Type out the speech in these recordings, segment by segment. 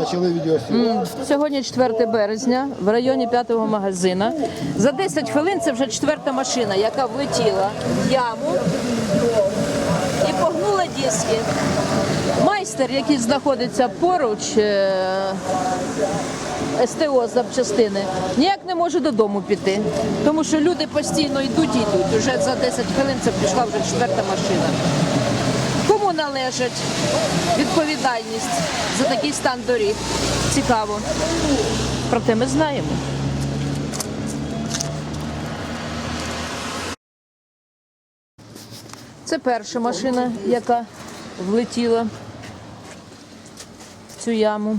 Почали відео Сьогодні 4 березня в районі 5-го магазина. За 10 хвилин це вже четверта машина, яка влетіла в яму і погнула диски. Майстер, який знаходиться поруч е, СТО запчастини, ніяк не може додому піти, тому що люди постійно йдуть і йдуть. Уже за 10 хвилин це пішла вже четверта машина. Належить відповідальність за такий стан доріг? Цікаво. Проте ми знаємо. Це перша машина, яка влетіла в цю яму.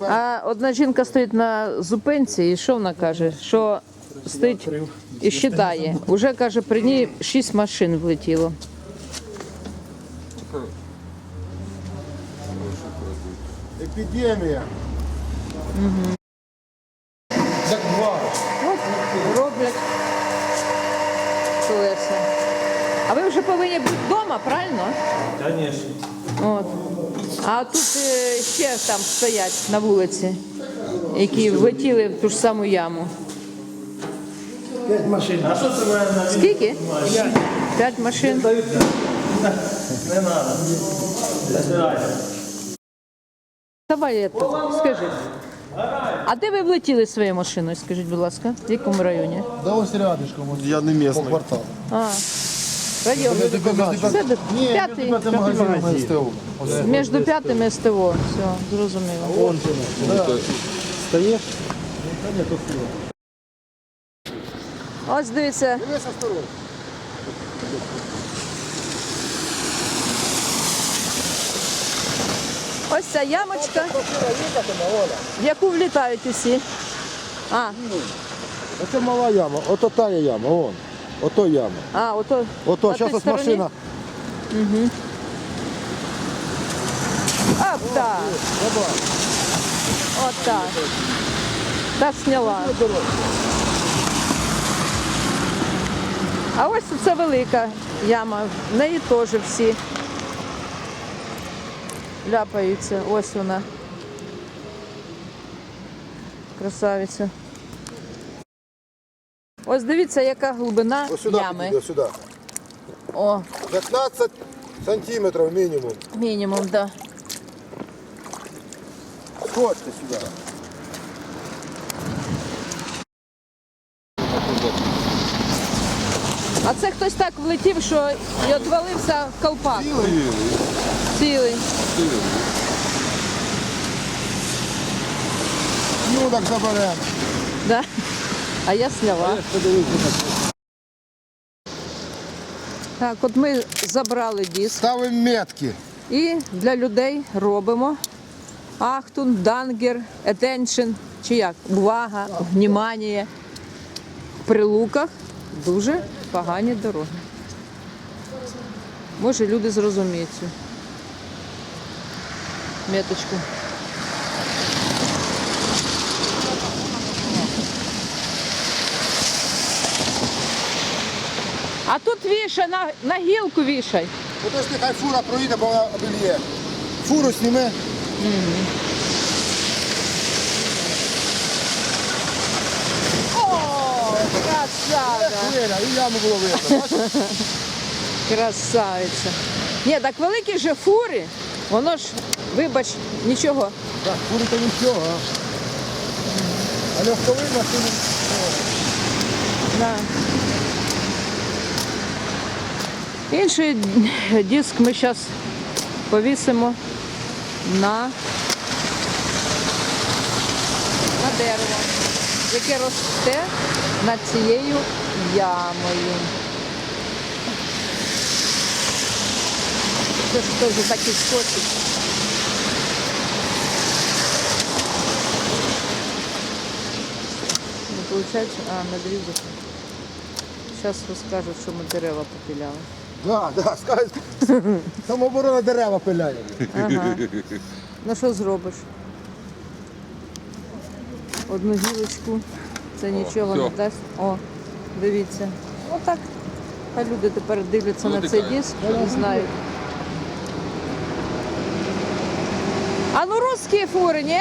А одна жінка стоїть на зупинці, і що вона каже? Що стоїть і считає. Уже каже, при ній шість машин влетіло. Епідемія. Так два. От роблять. А ви вже повинні бути вдома, правильно? Конечно. От. А тут е, ще там стоять на вулиці, які влетіли в ту ж саму яму. П'ять машин. А що це мене на Скільки? П'ять машин. Не треба. Давай, это, скажи. А де ви влетіли своєю машиною, скажіть, будь ласка, в якому районі? Да ось рядышком. ось Я не По місний. кварталу. А, район. Це де- Ні, п'ятий, це магазин СТО. Ось. між п'ятим і СТО. Все, зрозуміло. Стаєш? Ось дивіться, Дивись осторожно. Ось ця ямочка, в яку влітають усі. А, Оце мала яма, ото та є яма, вон. Ото яма. а, ото. Ото, на зараз ось стороні. машина. От так. От так. Та сняла. А ось це велика яма. В неї теж всі ляпаються. Ось вона. Красавиця. Ось дивіться, яка глибина Ось сюди ями. підійди, сюди. О, 15 сантиметрів мінімум. мінімум, так. Да. Сходьте сюди. А це хтось так влетів, що і відвалився в колпак. Цілий. Ну так заберемо. Да? А я сняла. Так, от ми забрали диск Ставимо метки. і для людей робимо Ахтун, Дангер, Attention, чи як? Увага, внимання. В прилуках дуже погані дороги. Може, люди зрозуміють цю меточку. А тут вішай, на, на гілку вішай. Подожди, хай фура проїде, бо вона обільє. Фуру сніми. О, красава! Хвиля, і яму було видно. Бачиш? Красавиця. Ні, так великі же фури, воно ж, вибач, нічого. Так, фури то нічого. а. Легковий машини. Да. Інший диск ми зараз повісимо на, на дерево, яке росте над цією ямою. Це ж теж такий спосіб. Не виходить, а надрізати. Зараз розкажуть, що ми дерева попіляли. Так, так, скажуть. Самооборона дерева пиляє. Ага. Ну що зробиш? Одну гілочку, це нічого не дасть. О, дивіться. Отак. Хай люди тепер дивляться на цей диск і знають. Русські фури, ні?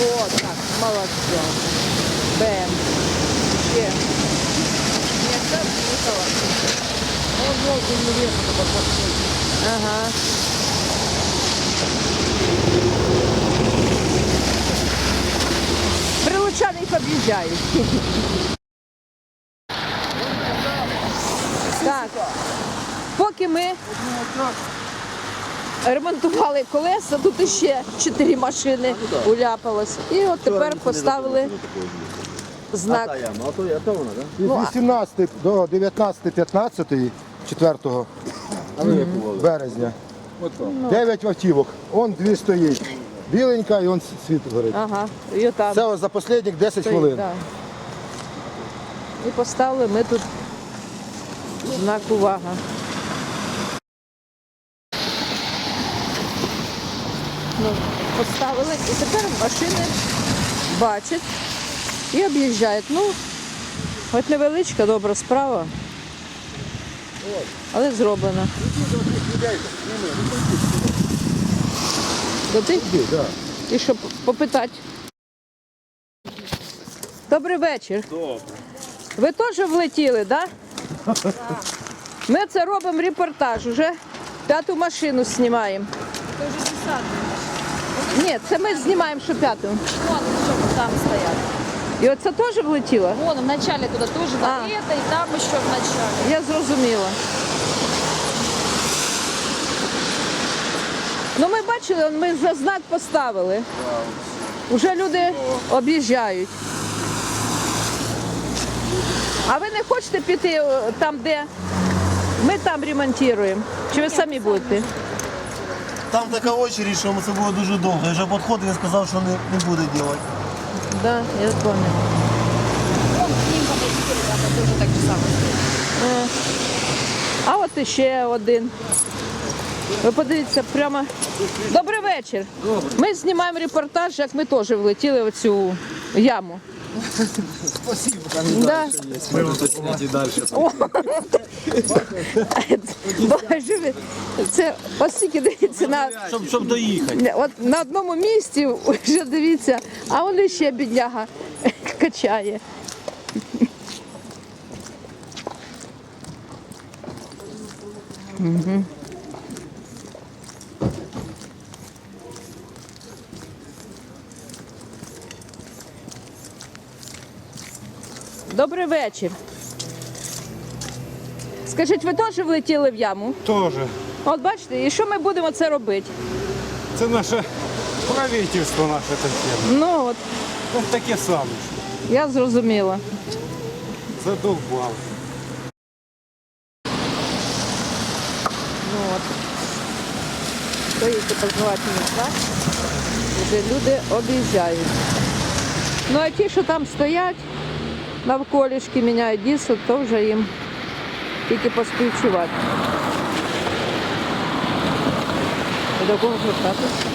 О, так, молодця. Бем. Ще. Ні, це Микола. Он волку не вешает, а подходит. Ага. Прилучани їх об'їжджають. Так. Поки ми ремонтували колеса, тут іще чотири машини уляпалось. І от тепер поставили знак. Із 18 до 19 15 4 березня. 9 автівок. Он дві стоїть. Біленька і он світ горить. Ага, і там. Це ось за останніх 10 Стоїть, хвилин. да. І поставили ми тут знак увага. Ну, поставили і тепер машини бачать і об'їжджають. Ну, от невеличка добра справа, але зроблена. До тих і щоб попитати. Добрий вечір. Ви теж влетіли, так? Да? Ми це робимо репортаж уже. П'яту машину знімаємо. Это уже десятый. Ні, це ми знімаємо, що п'яту. Вон, еще там стоят. І оце теж влетіло? Вон, в начале туда тоже, А. это, и там еще в начале. Я зрозуміла. Ну ми бачили, ми за знак поставили. Уже люди об'їжджають. А ви не хочете піти е, там, де ми там ремонтуємо? Чи ви самі будете? Там така очередь, що це було дуже довго. Я вже підходив і сказав, що не, не буде робити. Да, я пам'ятаю. Самое. А от іще один. Ви подивіться, прямо. Добрий вечір. Ми знімаємо репортаж, як ми теж влетіли в цю яму. Спасибо. Да. О. Боже, ви, це оскільки дивіться на, Щоб, щоб доїхати. от на одному місці вже дивіться, а он ще бідняга качає. Добрий вечір. Скажіть, ви теж влетіли в яму? Тоже. От бачите, і що ми будемо це робити? Це наше правительство наше таке. Ну от, Ну, таке саме. я зрозуміла. Задовбав. Ну от. Стоїть позивательний знак, вже люди об'їжджають. Ну а ті, що там стоять, навколішки міняють дійсно, то вже їм тільки поспівчувати. До кого звертатися?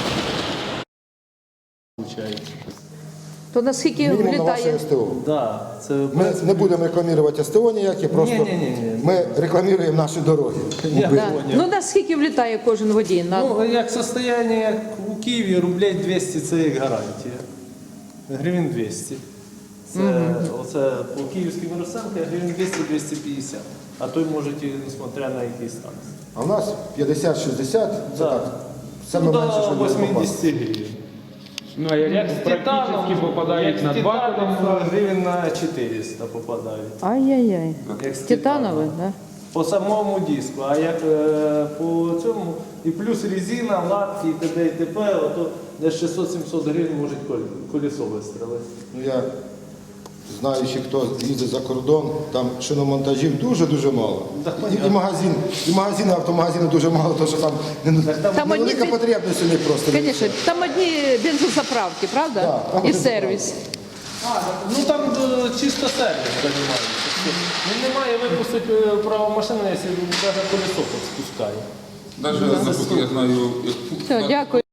То наскільки Мінімум на влітає? СТО. Да, це Ми не будемо рекламувати СТО ніякі, просто Ні-ні-ні. ми рекламуємо наші дороги. Да. Ну наскільки влітає кожен водій? На... Ну, як состояние як у Києві, рублей 200 це як гарантія. Гривень 200. Це, оце по київським розценкам гривень 200-250. А той може і несмотря на який стан. А в нас 50-60, це Да. так. Саме Ну, менше, що до 80 гривень. Ну, а як практично попадають на з два титаном гривень на 400 попадають. Ай-яй-яй. Як з Титанове, титаном. да? По самому диску, а як е, по цьому, і плюс резина, латки, і т.д. і т.п., ото десь 600-700 гривень може кол- колесо вистрелити. Ну, я знаючи, хто їздить за кордон, там шиномонтажів дуже-дуже мало. І, і, магазин, і магазини, автомагазини дуже мало, тому що там, не- Там невелика одні- потребність у них просто. Звісно, там одні бензозаправки, правда? Да, там І один сервіс. Ну там е, чисто сервіс займається. Він не має випустити е, право машини, якщо навіть колесо спускає. Даже я знаю, як Все, дякую.